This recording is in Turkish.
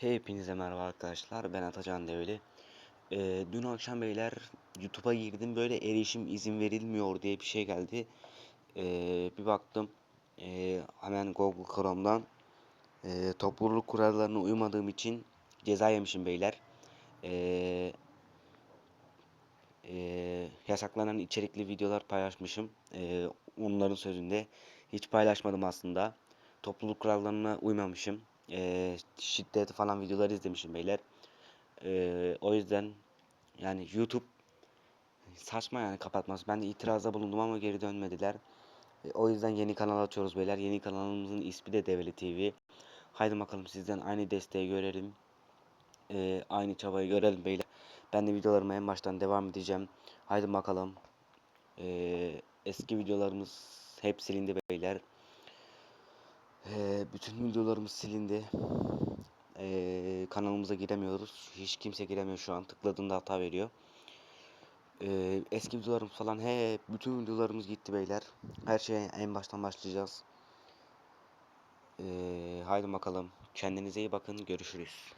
Hepinize merhaba arkadaşlar. Ben Atacan Develi. Ee, dün akşam beyler YouTube'a girdim böyle erişim izin verilmiyor diye bir şey geldi. Ee, bir baktım ee, hemen Google Chrome'dan ee, topluluk kurallarına uymadığım için ceza yemişim beyler. Ee, ee, yasaklanan içerikli videolar paylaşmışım. Ee, onların sözünde hiç paylaşmadım aslında. Topluluk kurallarına uymamışım. Ee, şiddet falan videolar izlemişim beyler. Ee, o yüzden yani YouTube saçma yani kapatması. Ben de itirazda bulundum ama geri dönmediler. Ee, o yüzden yeni kanal açıyoruz beyler. Yeni kanalımızın ismi de Develi TV. Haydi bakalım sizden aynı desteği görelim. Ee, aynı çabayı görelim beyler. Ben de videolarıma en baştan devam edeceğim. Haydi bakalım. Ee, eski videolarımız hep silindi beyler. Bütün videolarımız silindi. Ee, kanalımıza giremiyoruz. Hiç kimse giremiyor şu an. Tıkladığında hata veriyor. Ee, eski videolarımız falan hep bütün videolarımız gitti beyler. Her şeye en baştan başlayacağız. Ee, haydi bakalım. Kendinize iyi bakın. Görüşürüz.